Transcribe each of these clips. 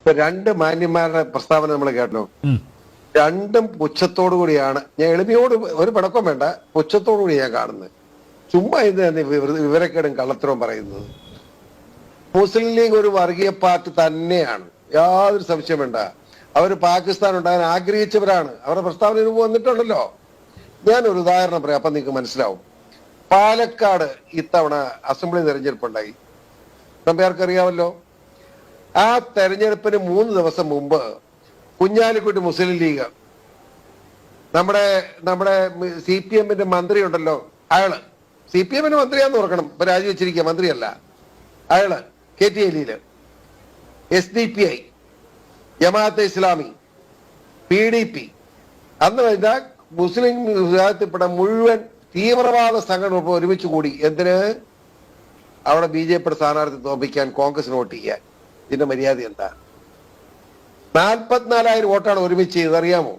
ഇപ്പൊ രണ്ട് മാന്യന്മാരുടെ പ്രസ്താവന നമ്മൾ കേട്ടല്ലോ. രണ്ടും പുച്ഛത്തോടു കൂടിയാണ്. ഞാൻ എളിമയോട് ഒരു പടക്കം വേണ്ട പുച്ഛത്തോടു കൂടി ഞാൻ കാണുന്നത് ചുമ്മാ ഇത് തന്നെ വിവര- വിവരക്കേടും കള്ളത്തരവും പറയുന്നത്. മുസ്ലിം ലീഗ് ഒരു വർഗീയ പാർട്ടി തന്നെയാണ്. യാതൊരു സംശയം വേണ്ട. അവർ പാകിസ്ഥാൻ ഉണ്ടാകാൻ ആഗ്രഹിച്ചവരാണ്. അവരുടെ പ്രസ്താവന മുമ്പ് വന്നിട്ടുണ്ടല്ലോ. ഞാൻ ഒരു ഉദാഹരണം പറയാം അപ്പൊ നിങ്ങൾക്ക് മനസ്സിലാവും. പാലക്കാട് ഇത്തവണ അസംബ്ലി തെരഞ്ഞെടുപ്പുണ്ടായി. നമ്പ്യാർക്ക് അറിയാമല്ലോ ആ തെരഞ്ഞെടുപ്പിന് മൂന്ന് ദിവസം മുമ്പ് കുഞ്ഞാലിക്കുട്ടി മുസ്ലിം ലീഗ് നമ്മുടെ നമ്മുടെ സി പി എമ്മിന്റെ മന്ത്രി ഉണ്ടല്ലോ അയാൾ. സി പി എമ്മിന്റെ മന്ത്രിയാന്ന് ഓർക്കണം. ഇപ്പൊ രാജിവെച്ചിരിക്കുക മന്ത്രിയല്ല. അയാൾ K T എല്ലിയിൽ S D P I Jamaat-e Islami P D P. അന്ന് കഴിഞ്ഞാൽ മുസ്ലിം വിഭാഗത്തിൽപ്പെട്ട മുഴുവൻ തീവ്രവാദ സംഘടന ഒരുമിച്ച് കൂടി എന്തിന്? അവിടെ ബി ജെ പിയുടെ സ്ഥാനാർത്ഥി തോപ്പിക്കാൻ കോൺഗ്രസിന് വോട്ട് ചെയ്യാൻ. ഇതിന്റെ മര്യാദ എന്താ? നാൽപ്പത്തിനാലായിരം വോട്ടാണ് ഒരുമിച്ച് ചെയ്തത് അറിയാമോ?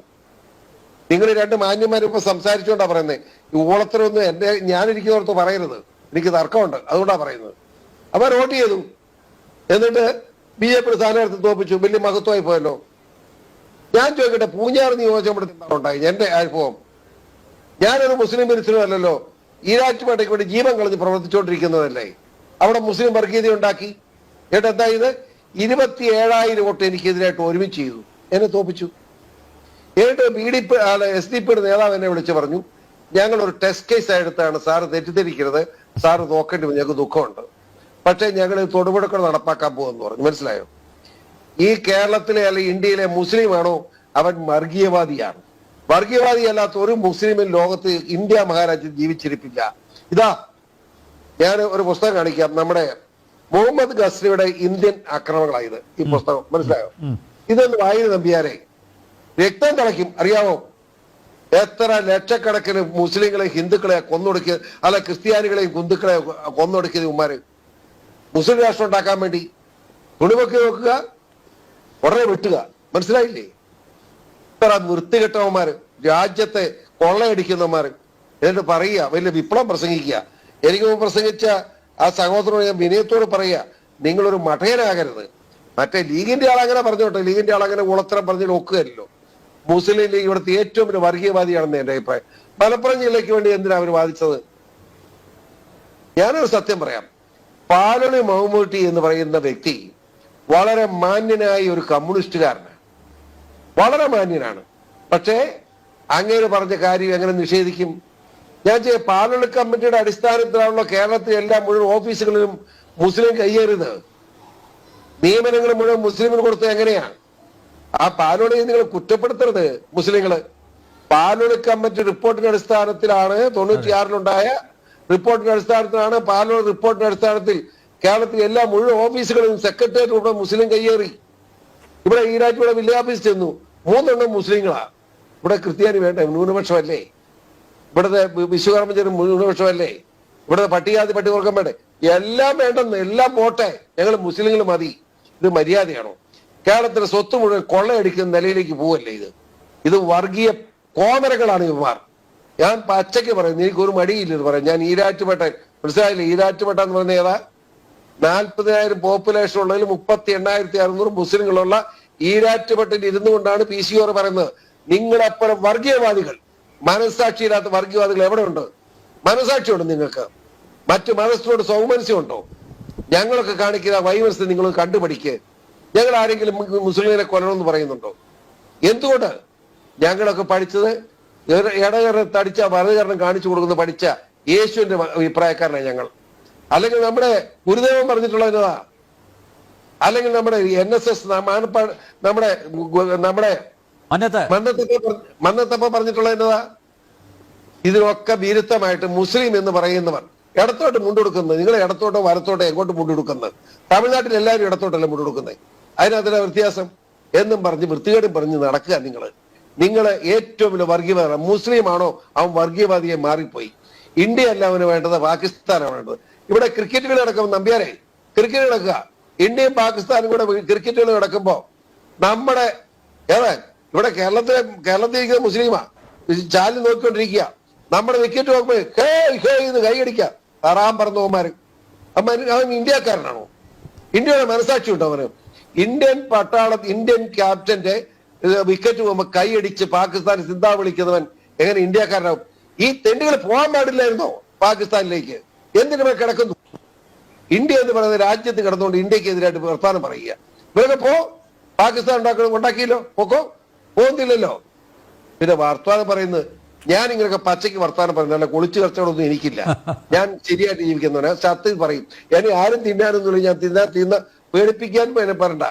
നിങ്ങൾ രണ്ട് മാന്യന്മാരും ഇപ്പൊ സംസാരിച്ചുകൊണ്ടാ പറയുന്നത് ഈ ഊളത്തരൊന്നും എന്റെ ഞാനിരിക്കുന്നവർക്ക് പറയരുത്. എനിക്ക് തർക്കമുണ്ട്. അതുകൊണ്ടാ പറയുന്നത്. അവർ വോട്ട് ചെയ്തു. എന്നിട്ട് ബി ജെ പി സ്ഥാനാർത്ഥി തോപ്പിച്ചു. വലിയ മഹത്വമായി പോയല്ലോ. ഞാൻ ചോദിക്കട്ടെ പൂഞ്ഞാർ എന്താണ് ഉണ്ടായി എന്റെ അനുഭവം. ഞാനൊരു മുസ്ലിം വിരുദ്ധനും അല്ലല്ലോ. ഈരാറ്റുപേട്ടയ്ക്ക് വേണ്ടി ജീവൻ കളഞ്ഞ് പ്രവർത്തിച്ചുകൊണ്ടിരിക്കുന്നതല്ലേ. അവിടെ മുസ്ലിം വർഗീയത ഉണ്ടാക്കി എന്നിട്ട് എന്താ ഇത്? ഇരുപത്തി ഏഴായിരം വോട്ട് എനിക്കെതിരായിട്ട് ഒരുമിച്ച് ചെയ്തു. എന്നെ തോപ്പിച്ചു. എന്നിട്ട് B D P S D പിയുടെ നേതാവ് എന്നെ വിളിച്ച് പറഞ്ഞു ഞങ്ങൾ ഒരു ടെസ്റ്റ് കേസ് എടുത്താണ് സാറ് തെറ്റിദ്ധരിക്കരുത്. സാറ് നോക്കേണ്ടി വരും. ഞങ്ങൾക്ക് ദുഃഖമുണ്ട്. പക്ഷേ ഞങ്ങൾ തൊടുപുഴക്കൾ നടപ്പാക്കാൻ പോകുമെന്ന് പറഞ്ഞു. മനസ്സിലായോ? ഈ കേരളത്തിലെ അല്ലെങ്കിൽ ഇന്ത്യയിലെ മുസ്ലിമാണോ? അവൻ വർഗീയവാദിയാണ്. വർഗീയവാദി അല്ലാത്ത ഒരു മുസ്ലിമിൻ ലോകത്ത് ഇന്ത്യ മഹാരാജ്യം ജീവിച്ചിരിപ്പില്ല. ഇതാ ഞാൻ ഒരു പുസ്തകം കാണിക്കാം. നമ്മുടെ മുഹമ്മദ് ഗസ്രിയുടെ ഇന്ത്യൻ ആക്രമണങ്ങളായത് ഈ പുസ്തകം. മനസ്സിലായോ? ഇതൊന്ന് വായു നമ്പിയാരെ. രക്തം തിളയ്ക്കും. അറിയാമോ എത്ര ലക്ഷക്കണക്കിന് മുസ്ലിങ്ങളെ ഹിന്ദുക്കളെ കൊന്നൊടുക്കിയ അല്ല ക്രിസ്ത്യാനികളെയും ഹിന്ദുക്കളെ കൊന്നൊടുക്കിയത് ഉമ്മാര് മുസ്ലിം രാഷ്ട്രം ഉണ്ടാക്കാൻ വേണ്ടി തുണിമൊക്കെ നോക്കുക ഉടനെ വെട്ടുക. മനസ്സിലായില്ലേ? ഇത്ര വൃത്തികെട്ടവന്മാര് രാജ്യത്തെ കൊള്ളയടിക്കുന്നവന്മാര്. എന്നിട്ട് പറയുക വലിയ വിപ്ലവം പ്രസംഗിക്കുക. എനിക്ക് പ്രസംഗിച്ച ആ സഹോദരനോട് ഞാൻ വിനയത്തോട് പറയുക നിങ്ങളൊരു മഠയനാകരുത് മറ്റേ ലീഗിന്റെ ആളങ്ങനെ പറഞ്ഞോട്ടെ ലീഗിന്റെ ആളങ്ങനെ ഉളത്തരം പറഞ്ഞു നോക്കുകയല്ലോ. മുസ്ലിം ലീഗ് ഇവിടുത്തെ ഏറ്റവും വലിയ വർഗീയവാദിയാണെന്ന് എന്റെ അഭിപ്രായം. മലപ്പുറം ജില്ലയ്ക്ക് വേണ്ടി എന്തിനാ അവർ വാദിച്ചത്? ഞാനൊരു സത്യം പറയാം. പാലണി മമ്മൂട്ടി എന്ന് പറയുന്ന വ്യക്തി വളരെ മാന്യനായ ഒരു കമ്മ്യൂണിസ്റ്റുകാരനാണ്. വളരെ മാന്യനാണ്. പക്ഷേ അങ്ങേര് പറഞ്ഞ കാര്യം എങ്ങനെ നിഷേധിക്കും? ഞാൻ ചെയ്യ പാലണി കമ്മിറ്റിയുടെ അടിസ്ഥാനത്തിലാണല്ലോ കേരളത്തിലെ എല്ലാ മുഴുവൻ ഓഫീസുകളിലും മുസ്ലിം കയ്യേറുന്നത്. നിയമനങ്ങൾ മുഴുവൻ മുസ്ലിമിന് കൊടുത്തത് എങ്ങനെയാണ് ആ പാലോട് നിങ്ങൾ കുറ്റപ്പെടുത്തരുത് മുസ്ലിങ്ങൾ. പാലോട് കമ്മിറ്റി റിപ്പോർട്ടിന്റെ അടിസ്ഥാനത്തിലാണ് തൊണ്ണൂറ്റിയാറിലുണ്ടായ റിപ്പോർട്ടിന്റെ അടിസ്ഥാനത്തിലാണ് പാലോട് റിപ്പോർട്ടിന്റെ അടിസ്ഥാനത്തിൽ കേരളത്തിലെ എല്ലാ മുഴുവൻ ഓഫീസുകളിലും സെക്രട്ടേറിയറ്റ് ഉൾപ്പെടെ മുസ്ലിം കയ്യേറി. ഇവിടെ ഈരാറ്റിയുടെ വില്ലേജ് ഓഫീസ് ചെന്നു. മൂന്നെണ്ണം മുസ്ലിങ്ങളാ. ഇവിടെ ക്രിസ്ത്യാനി വേണ്ട ന്യൂനപക്ഷമല്ലേ? ഇവിടുത്തെ വിശ്വകർമ്മചരി ന്യൂനപക്ഷമല്ലേ ഇവിടുത്തെ പട്ടികാതി പട്ടികവർഗം വേണ്ടേ? എല്ലാം വേണ്ടെന്ന് എല്ലാം പോട്ടെ. ഞങ്ങൾ മുസ്ലിങ്ങൾ മതി. ഇത് മര്യാദയാണോ? കേരളത്തിലെ സ്വത്ത് മുഴുവൻ കൊള്ളയടിക്കുന്ന നിലയിലേക്ക് പോവല്ലേ ഇത്? ഇത് വർഗീയ കോമരകളാണ് ഇവമാർ ഞാൻ പച്ചയ്ക്ക് പറയുന്നു എനിക്ക് ഒരു മടിയില്ല ഇത് പറയാം ഞാൻ ഈരാറ്റുപേട്ട മനസ്സിലായില്ലേ? ഈരാറ്റുപേട്ട എന്ന് പറയുന്നത് ഏതാ? നാൽപ്പതിനായിരം പോപ്പുലേഷൻ ഉള്ളതിൽ മുപ്പത്തി എണ്ണായിരത്തി അറുന്നൂറ് മുസ്ലിങ്ങളുള്ള ഈരാറ്റുപെട്ടിൽ ഇരുന്നുകൊണ്ടാണ് പി സി ഓർ പറയുന്നത്. നിങ്ങളപ്പുറം വർഗീയവാദികൾ. മനസ്സാക്ഷിയില്ലാത്ത വർഗീയവാദികൾ എവിടെ ഉണ്ട് മനസ്സാക്ഷിയുണ്ട് നിങ്ങൾക്ക്. മറ്റു മതസ്ഥരോട് സൗമനസ്യമുണ്ടോ? ഞങ്ങളൊക്കെ കാണിക്കുന്ന വൈമനസ്യം നിങ്ങൾ കണ്ടുപിടിക്ക്. ഞങ്ങൾ ആരെങ്കിലും മുസ്ലിങ്ങളെ കൊല്ലണമെന്ന് പറയുന്നുണ്ടോ? എന്തുകൊണ്ട്? ഞങ്ങളൊക്കെ പഠിച്ചത് ഇടകരണം തടിച്ച വലതുകരണം കാണിച്ചു കൊടുക്കുന്ന പഠിച്ച യേശുവിന്റെ അഭിപ്രായക്കാരനാണ് ഞങ്ങൾ. അല്ലെങ്കിൽ നമ്മുടെ ഗുരുദേവൻ പറഞ്ഞിട്ടുള്ള എന്നതാ? അല്ലെങ്കിൽ നമ്മുടെ എൻ എസ് എസ് നമ്മുടെ നമ്മുടെ മന്നത്തപ്പ പറഞ്ഞിട്ടുള്ള എന്നതാ ഇതിനൊക്കെ വിരുദ്ധമായിട്ട് മുസ്ലിം എന്ന് പറയുന്നവർ ഇടത്തോട്ട് മുണ്ടെടുക്കുന്നത് നിങ്ങൾ ഇടത്തോട്ടോ വലത്തോട്ടോ എങ്ങോട്ട് മുണ്ടെടുക്കുന്നത്? തമിഴ്നാട്ടിൽ എല്ലാവരും ഇടത്തോട്ടല്ല മുണ്ടെടുക്കുന്നത്? അതിനകത്തിലെ വ്യത്യാസം? എന്നും പറഞ്ഞ് വൃത്തികേടും പറഞ്ഞ് നടക്കുക നിങ്ങൾ നിങ്ങൾ ഏറ്റവും വലിയ വർഗീയവാദ മുസ്ലിം ആണോ അവൻ വർഗീയവാദിയെ മാറിപ്പോയി? ഇന്ത്യ അല്ല അവന് വേണ്ടത് പാകിസ്ഥാനാണ് വേണ്ടത്. ഇവിടെ ക്രിക്കറ്റ് കളി നടക്കുമ്പോൾ നമ്പ്യാരെ ക്രിക്കറ്റ് നടക്കുക. ഇന്ത്യയും പാകിസ്ഥാനും കൂടെ ക്രിക്കറ്റ് കളി നടക്കുമ്പോ നമ്മുടെ ഏതാ ഇവിടെ കേരളത്തിലെ കേരളത്തിൽ ഇരിക്കുന്ന മുസ്ലിമാ ചാലിൽ നോക്കിക്കൊണ്ടിരിക്കുക. നമ്മുടെ വിക്കറ്റ് നോക്കുമ്പോൾ ഹേ ഹേ എന്ന് കൈയടിക്കുക തറാൻ അവൻ ഇന്ത്യക്കാരനാണോ? ഇന്ത്യയുടെ മനസാക്ഷി ഉണ്ടോ അവന്? ഇന്ത്യൻ പട്ടാള ഇന്ത്യൻ ക്യാപ്റ്റന്റെ വിക്കറ്റ് പോകുമ്പോ കൈയടിച്ച് പാകിസ്ഥാൻ സിന്ധാ വിളിക്കുന്നവൻ എങ്ങനെ ഇന്ത്യക്കാരനാവും? ഈ തെണ്ടുകൾ പോകാൻ പാടില്ലായിരുന്നോ പാകിസ്ഥാനിലേക്ക്? എന്തിനു കിടക്കുന്നു? ഇന്ത്യ എന്ന് പറയുന്ന രാജ്യത്ത് കിടന്നുകൊണ്ട് ഇന്ത്യയ്ക്ക് എതിരായിട്ട് വർത്താനം പറയുക. ഇവരൊക്കെ പോ. പാകിസ്ഥാൻ ഉണ്ടാക്കണം ഉണ്ടാക്കിയല്ലോ. പൊക്കോ. പോകുന്നില്ലല്ലോ. പിന്നെ വർത്താനം പറയുന്നത് ഞാൻ ഇങ്ങനെയൊക്കെ പച്ചയ്ക്ക് വർത്താനം അല്ല കുളിച്ചു കച്ചവടമൊന്നും എനിക്കില്ല. ഞാൻ ശരിയായിട്ട് ജീവിക്കുന്നവനാ സത്യം പറയും ഞാൻ ആരും തിന്നാനൊന്നുമില്ല. ഞാൻ തിന്നാൻ തിന്ന പേടിപ്പിക്കാൻ എന്നെ പറയണ്ട.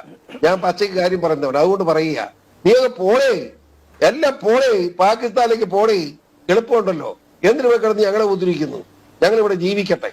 ഞാൻ പച്ചയ്ക്ക് കാര്യം പറയുന്നവൻ അതുകൊണ്ട് പറയുക നീ അത് പോളേ എല്ലാം പോളേ പാകിസ്ഥാനിലേക്ക് പോളേ എളുപ്പമുണ്ടല്ലോ. എന്തിനു പോയി കിടന്ന് ഞങ്ങളെ ഉദ്ധരിക്കുന്നു ഞങ്ങൾ ഇവിടെ ജീവിക്കട്ടെ.